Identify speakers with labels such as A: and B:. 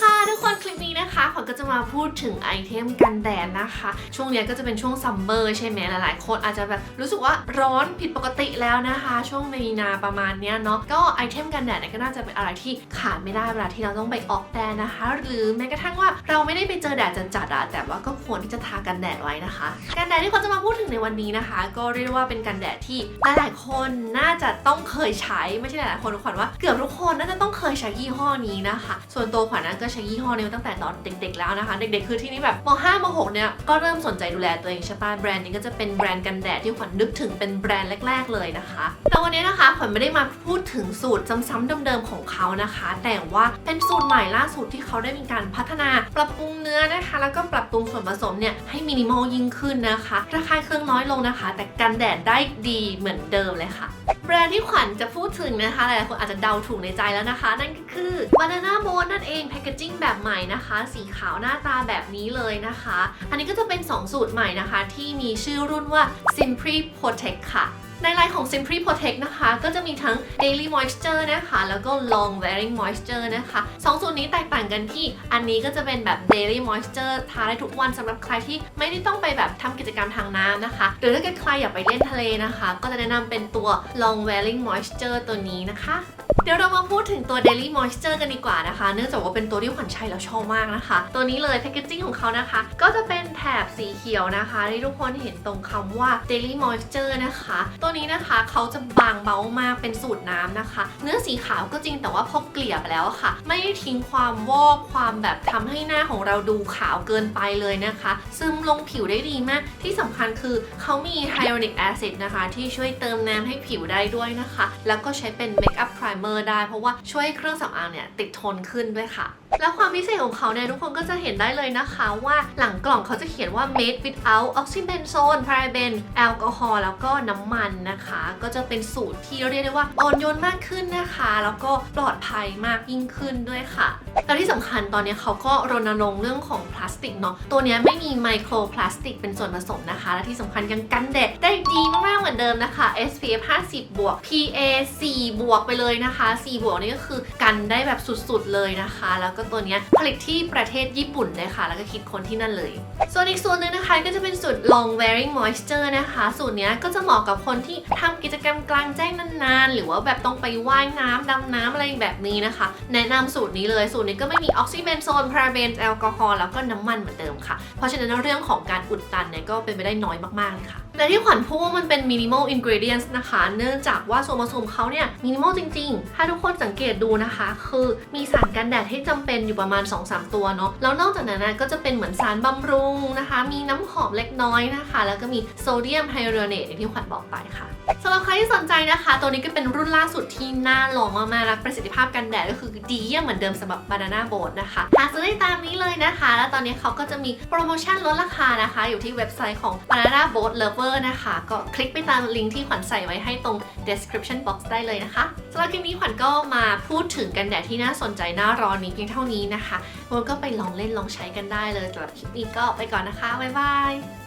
A: ค่ะ ทุกคนคลิปนี้นะคะขวัญก็จะมาพูดถึงไอเทมกันแดดนะคะ ช่วงนี้ก็จะเป็นช่วงซัมเมอร์ใช่ไหมหลาย ๆ คนอาจจะแบบรู้สึกว่าร้อนผิดปกติแล้วนะคะ ช่วงมีนาประมาณเนี้ยเนาะก็ไอเทมกันแดดเนี่ยก็น่าจะเป็นอะไรที่ขาดไม่ได้เวลาที่เราต้องไปออกแดดนะคะ หรือแม้กระทั่งว่าเราไม่ได้ไปเจอแดดจัดๆอะแต่ว่าก็ควรที่จะทากันแดดไว้นะคะ กันแดดที่เขาจะมาพูดถึงในวันนี้นะคะ ก็เรียกว่าเป็นกันแดดที่หลาย ๆ คนน่าจะต้องเคยใช้ไม่ใช่หลายๆคนขวัญว่าเกือบทุกคนน่าจะต้องเคยใช้ยี่ห้อนี้นะคะ ส่วนตัวขวัญนั้นก็ใช้ยี่ห้อนี้มาตั้งแต่ตอนเด็กๆแล้วนะคะ เด็กๆคือที่นี่แบบม5ม6เนี่ยก็เริ่มสนใจดูแลตัวเองใช่ปะแบรนด์นี้ก็จะเป็นแบรนด์กันแดดที่ขวัญนึกถึงเป็นแบรนด์แรก ๆ เลยนะคะ แต่วันนี้นะคะขวัญไม่ได้มาพูดถึงสูตรซ้ำๆเดิมๆของเขานะคะ แต่ว่าเป็นสูตรใหม่ล่าสุดที่เขาได้มีการพัฒนาปรับปรุงเนื้อนะคะ แล้วก็ปรับปรุงส่วนผสมเนี่ยให้มินิมอลยิ่งขึ้นนะคะราคาเครื่องน้อยลงนะคะ แต่กันแดดได้ดีเหมือนเดิมเลยค่ะ แบรนด์ที่ขวัญจะพูดถึงนะคะ หลายๆคนอาจจะเดาถูกในใจแล้วนะคะ นั่นก็คือ Banana Boat นั่นเองแพคเกจิ้งแบบใหม่นะคะ สีขาวหน้าตาแบบนี้เลยนะคะ อันนี้ก็จะเป็น 2 สูตรใหม่นะคะ ที่มีชื่อรุ่นว่า Simply Protect ค่ะ ในไลน์ของ Simply Protect นะคะ ก็จะมีทั้ง Daily Moisture นะคะ แล้วก็ Long Wearing Moisture นะคะสองสูตรนี้แตกต่างกันที่อันนี้ก็จะเป็นแบบ Daily Moisture ทาได้ทุกวันสำหรับใครที่ไม่ได้ต้องไปแบบทำกิจกรรมทางน้ำนะคะ หรือถ้าเกิดใครอยากไปเล่นทะเลนะคะ ก็จะแนะนำเป็นตัว Long Wearing Moisture ตัวนี้นะคะ เดี๋ยวเรามาพูดถึงตัว Daily Moisture กันดีกว่านะคะ เนื่องจากว่าเป็นตัวที่ขวัญใช้แล้วชอบมากนะคะ ตัวนี้เลยแพคเกจจิ้งของเขานะคะ ก็จะเป็นแถบสีเขียวนะคะที่ทุกคนเห็นตรงคำว่า Daily Moisture นะคะ ตัวนี้นะคะเขาจะบางเบามากเป็นสูตรน้ำนะคะ เนื้อสีขาวก็จริงแต่ว่าพอเกลี่ยไปแล้วค่ะ ไม่ได้ทิ้งความวอกความแบบทำให้หน้าของเราดูขาวเกินไปเลยนะคะ ซึมลงผิวได้ดีมาก ที่สำคัญคือเขามี hyaluronic acid นะคะ ที่ช่วยเติมน้ำให้ผิวได้ด้วยนะคะ แล้วก็ใช้เป็น makeup primer ได้ เพราะว่าช่วยให้เครื่องสำอางเนี่ยติดทนขึ้นด้วยค่ะ แล้วความพิเศษของเขาเนี่ยทุกคนก็จะเห็นได้เลยนะคะว่าหลังกล่องเขาจะเขียนว่า made without oxybenzone paraben แอลกอฮอล์แล้วก็น้ำมันนะคะ ก็จะเป็นสูตรที่เรียกได้ว่าอ่อนโยนมากขึ้นนะคะ แล้วก็ปลอดภัยมากยิ่งขึ้นด้วยค่ะแล้วที่สำคัญตอนนี้เขาก็รณรงค์เรื่องของพลาสติกเนาะตัวนี้ไม่มีไมโครพลาสติกเป็นส่วนผสมนะคะ และที่สำคัญยังกันแดดได้ดีมากๆเหมือนเดิมนะคะ SPF 50 บวก PA 4 บวกไปเลยนะคะ 4 บวกนี่ก็คือกันได้แบบสุดๆเลยนะคะ แล้วก็ตัวนี้ผลิตที่ประเทศญี่ปุ่นเลยค่ะแล้วก็คิดค้นที่นั่นเลย ส่วนอีกส่วนหนึ่งนะคะก็จะเป็นสูตร long wearing moisture นะคะ สูตรนี้ก็จะเหมาะกับคนที่ทำกิจกรรมกลางแจ้งนานๆ หรือว่าแบบต้องไปว่ายน้ำดำน้ำอะไรแบบนี้นะคะ แนะนำสูตรนี้เลยสูตรนี้ก็ไม่มีออกซิเบนโซนพาราเบนแอลกอฮอล์แล้วก็น้ำมันเหมือนเดิมค่ะ เพราะฉะนั้นเรื่องของการอุดตันเนี่ยก็เป็นไปได้น้อยมากๆเลยค่ะ และที่ขวัญพูดว่ามันเป็น minimal ingredients นะคะ เนื่องจากว่าส่วนผสมเขาเนี่ย minimal จริง ๆ ถ้าทุกคนสังเกตดูนะคะ คือมีสารกันแดดที่จำเป็นอยู่ประมาณ 2-3 ตัวเนาะ แล้วนอกจากนั้นนะก็จะเป็นเหมือนสารบำรุงนะคะ มีน้ำหอมเล็กน้อยนะคะ แล้วก็มีโซเดียมไฮดรอเนตอย่างที่ขวัญบอกไปค่ะสำหรับใครที่สนใจนะคะ ตัวนี้ก็เป็นรุ่นล่าสุดที่น่าลองมากๆและประสิทธิภาพกันแดดก็คือดีเยี่ยมเหมือนเดิมสำหรับ Banana Boat นะคะหาซื้อได้ตามนี้เลยนะคะ แล้วตอนนี้เขาก็จะมีโปรโมชั่นลดราคานะคะ อยู่ที่เว็บไซต์ของ Banana Boat Lover นะคะ ก็คลิกไปตามลิงก์ที่ขวัญใส่ไว้ให้ตรง description box ได้เลยนะคะสำหรับคลิปนี้ขวัญก็มาพูดถึงกันแดดที่น่าสนใจหน้าร้อนนี้เพียงเท่านี้นะคะทุกคนก็ไปลองเล่นลองใช้กันได้เลยสำหรับคลิปนี้ก็ไปก่อนนะคะบ๊ายบาย